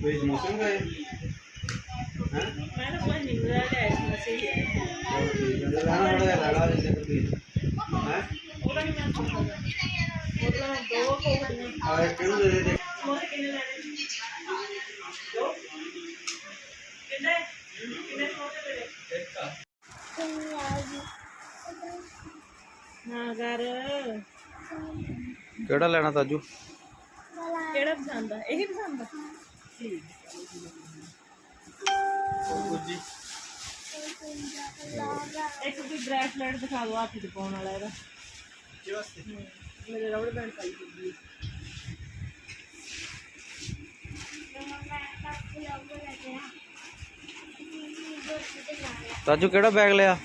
ਵੇ ਮੌਸਮ ਗਏ ਹਾਂ ਮੈਂ ਤਾਂ ਕੋਈ ਨਹੀਂ ਰਿਹਾ ਹੈ ਇਸ ਸਹੀ ਹੈ ਰਾਣਾ ਬੜਾ ਲੜਾ ਦੇ ਤੇ ਹੈ ਉਹਦਾ ਨਹੀਂ ਮੈਂ ਸੁਣਦਾ ਉਹਦਾ ਦੋ ਕੋਡੀਆਂ ਆ ਕਿਹਨੂੰ ਦੇ ਦੇ ਦੇ ਮੋਰ ਕਿੰਨੇ ਲੈਣੇ ਦੋ ਕਿੰਨੇ ਕਿੰਨੇ ਸੋਚੇ ਨਾ ਕਰ ਕਿਹੜਾ ਲੈਣਾ ਤਾਜੂ? ਕਿਹੜਾ ਪਸੰਦ ਆ? ਇਹੀ ਪਸੰਦ ਆ? ਠੀਕ ਇੱਕ ਕੋਈ ਬ੍ਰੈਸਲੈਟ ਦਿਖਾ ਦਿਓ ਹੱਥ 'ਚ ਪਾਉਣ ਵਾਲਾ ਇਹਦਾ। ਹਮ, ਮੇਰੇ ਰਬੜ ਬੈਂਡ ਪਾਈ ਹੁੰਦੀ ਤਾਜੂ ਕਿਹੜਾ ਬੈਗ ਲਿਆ?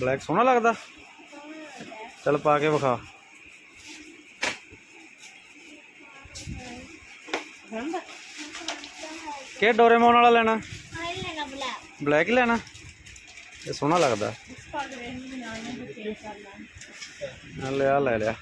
ਬਲੈਕ ਸੋਹਣਾ ਲੱਗਦਾ। ਚੱਲ ਪਾ ਕੇ ਵਿਖਾ। के डोरेमोन वाला लेना ब्लैक लेना ये सोना लगता ले आ ले लिया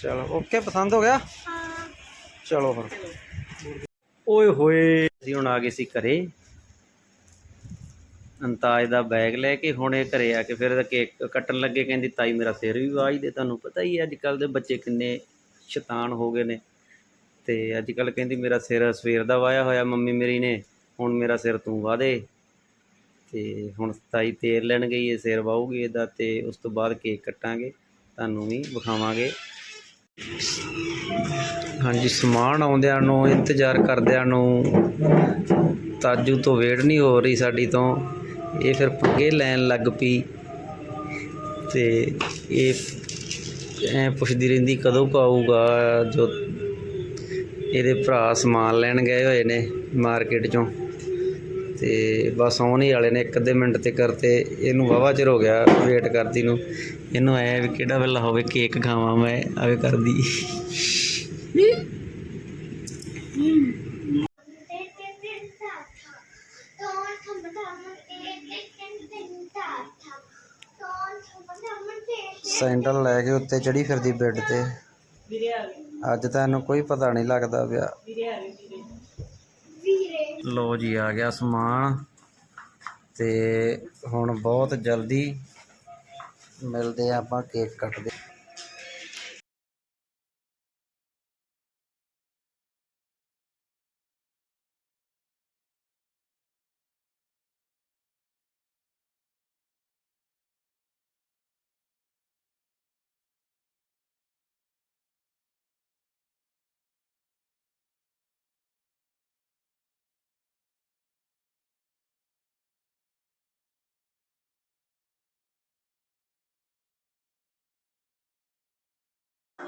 ਚਲੋ ਓਕੇ ਪਸੰਦ ਹੋ ਗਿਆ? ਚਲੋ ਫਿਰ। ਓਏ ਹੋਏ ਅਸੀਂ ਹੁਣ ਆ ਗਏ ਸੀ ਘਰੇ। ਅੰਤਾਜ ਦਾ ਬੈਗ ਲੈ ਕੇ ਹੁਣ ਇਹ ਘਰੇ ਆ ਕੇ ਫਿਰ ਇਹਦਾ ਕੇਕ ਕੱਟਣ ਲੱਗੇ ਕਹਿੰਦੀ ਤਾਈ ਮੇਰਾ ਸਿਰ ਵੀ ਆਵਾਜ਼ ਦੇ ਤੁਹਾਨੂੰ ਪਤਾ ਹੀ ਹੈ ਅੱਜ ਕੱਲ ਦੇ ਬੱਚੇ ਕਿੰਨੇ ਸ਼ੈਤਾਨ ਹੋ ਗਏ ਨੇ। ਤੇ ਅੱਜ ਕੱਲ ਕਹਿੰਦੀ ਮੇਰਾ ਸਿਰ ਸਵੇਰ ਦਾ ਵਾਇਆ ਹੋਇਆ ਮੰਮੀ ਮੇਰੀ ਨੇ, ਹੁਣ ਮੇਰਾ ਸਿਰ ਤੂੰ ਵਾਹ ਦੇ। ਤੇ ਹੁਣ ਤਾਈ ਤੇਲ ਲੈਣ ਗਈ ਹੈ ਸਿਰ ਵਾਹੂਗੀ ਇਹਦਾ ਤੇ ਉਸ ਤੋਂ ਬਾਅਦ ਕੇਕ ਕੱਟਾਂਗੇ, ਤੁਹਾਨੂੰ ਵੀ ਵਿਖਾਵਾਂਗੇ। ਹਾਂਜੀ, ਸਮਾਨ ਆਉਂਦਿਆਂ ਨੂੰ, ਇੰਤਜ਼ਾਰ ਕਰਦਿਆਂ ਨੂੰ ਤਾਜੂ ਤੋਂ ਵੇੜ ਨਹੀਂ ਹੋ ਰਹੀ ਸਾਡੀ ਤੋਂ। ਇਹ ਫਿਰ ਪੰਗੇ ਲੈਣ ਲੱਗ ਪਈ। ਤੇ ਇਹ ਐ ਪੁੱਛਦੀ ਰਹਿੰਦੀ, ਕਦੋਂ ਕਾਊਗਾ ਜੋ ਇਹਦੇ ਭਰਾ ਸਮਾਨ ਲੈਣ ਗਏ ਹੋਏ ਨੇ ਮਾਰਕੀਟ ਚੋਂ। ਤੇ ਬਸ ਆਉਣ ਹੀ ਵਾਲੇ ਨੇ, ਇੱਕ ਅੱਧੇ ਮਿੰਟ ਤੇ ਕਰਤੇ ਇਹਨੂੰ ਵਾਵਾ ਚਿਰ ਹੋ ਗਿਆ ਵੇਟ ਕਰਦੀ ਨੂੰ। ਇਹਨੂੰ ਐ ਵੀ ਕਿਹੜਾ ਵੇਲਾ ਹੋਵੇ, ਕੇਕ ਖਾਵਾਂ ਮੈਂ, ਆਵੇ ਕਰਦੀ। ਸੈਂਡਲ ਲੈ ਕੇ ਉੱਤੇ ਚੜੀ ਫਿਰਦੀ ਬੈੱਡ ਤੇ। ਵੀਰੇ ਆ ਗਏ ਅੱਜ ਤਾਂ ਇਹਨੂੰ ਕੋਈ ਪਤਾ ਨਹੀਂ ਲੱਗਦਾ ਪਿਆ। ਵੀਰੇ ਆ ਗਏ ਵੀਰੇ ਲੋ ਜੀ, ਆ ਗਿਆ ਸਮਾਨ। ਤੇ ਹੁਣ ਬਹੁਤ ਜਲਦੀ ਮਿਲਦੇ ਆ ਆਪਾਂ ਕੇਕ ਕੱਟਦੇ।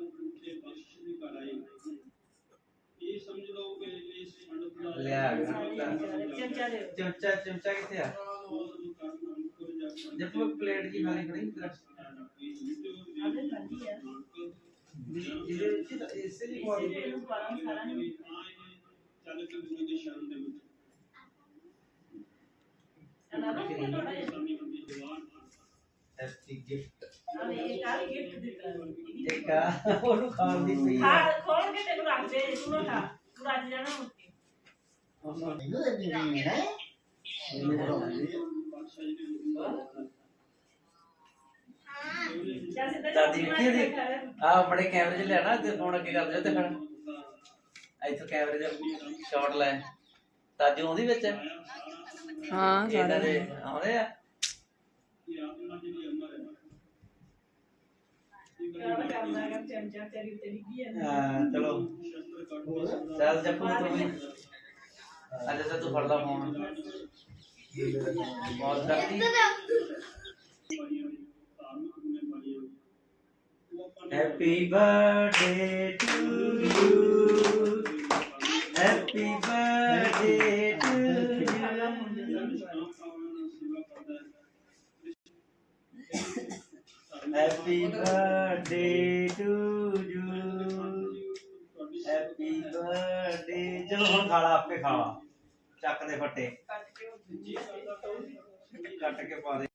ਕਰਵੜ ਗੁਰੂ ਪੁੱਠੇ ਬਖਸ਼ ਦੀ ਕਰਾਈ ਇਹ ਸਮਝ ਲਓ ਕਿ ਇਸ ਪੰਡਤ ਦਾ ਲਿਆ ਚਮਚਾ ਦੇ ਚਮਚਾ ਚਮਚਾ ਕਿੱਥੇ ਆ ਜਦ ਤੂੰ ਪਲੇਟ ਜੀ ਖਾਲੀ ਖੜੀ ਤੇਰਾ ਆਦੇ ਖਾਲੀ ਆ ਜਿਹਦੇ ਵਿੱਚ ਤਾਂ ਇਸੇ ਦੀ ਬੋਡੀ ਇਹਨੂੰ ਪਾਲਾਂ ਸਾਰਾ ਨਹੀਂ ਚੱਲ ਕੇ ਗੁਰੂ ਦੀ ਸ਼ਰਨ ਦੇ ਇੱਕ ਆ ਉਹਨੂੰ ਖਾਣ ਦੀ ਪਈ ਆ। ਹਾਂ ਖੋਲ ਕੇ ਤੈਨੂੰ ਰੱਖ ਦੇ ਤੂੰ ਨਾ ਖਾ ਤੂੰ ਰੱਜ ਜਾਣਾ ਮੁੱਕੇ ਉਹਨੂੰ ਪਾਤਸ਼ਾਹ ਜੀ ਦੇ ਹੁਕਮ ਦਾ ਜਾਂ ਸਿੱਧਾ ਦਾਦੀ ਵੇਖੀ ਇਹਦੀ ਆ ਬੜੇ ਕੈਮਰੇ 'ਚ ਲੈਣਾ ਤੇ ਫੋਨ ਅੱਗੇ ਕਰ ਦਿਓ ਤੇ ਫਿਰ ਇੱਥੋਂ ਕੈਮਰੇ ਦੇ ਸ਼ਾਟ ਲੈ। ਤਾਜੂ ਆਉਂਦੀ ਵਿੱਚ। ਹਾਂ ਇਹਨਾਂ ਦੇ। ਆਉਂਦੇ ਆ। ਹਾਂ, ਚਲੋ। ਚੱਲ ਜੱਪੂ ਤੂੰ ਵੀ। ਅੱਜ ਤਾਂ ਤੂੰ ਫੜ ਲਾ ਫੋਨ। ਬਹੁਤ ਕਰਦੀ ਪਾਈਆਂ ਧਾਰਮਿਕ ਜ਼ਿੰਮੇਵਾਰੀਆਂ ਉਹ ਆਪਾਂ ਨੇ happy birthday to you happy birthday to ਜਿਹੜਾ ਨਿਸ਼ਕਾਮ ਭਾਵਨਾ ਨਾਲ ਸੇਵਾ ਕਰਦਾ ਹੈ happy birthday to you happy birthday ਚਲੋ ਹੁਣ ਖਾਲਾ ਆਪੇ ਖਾਲਾ ਚੱਕ ਦੇ ਫੱਟੇ। ਕੱਟ ਕੇ ਪਾ ਦੇ।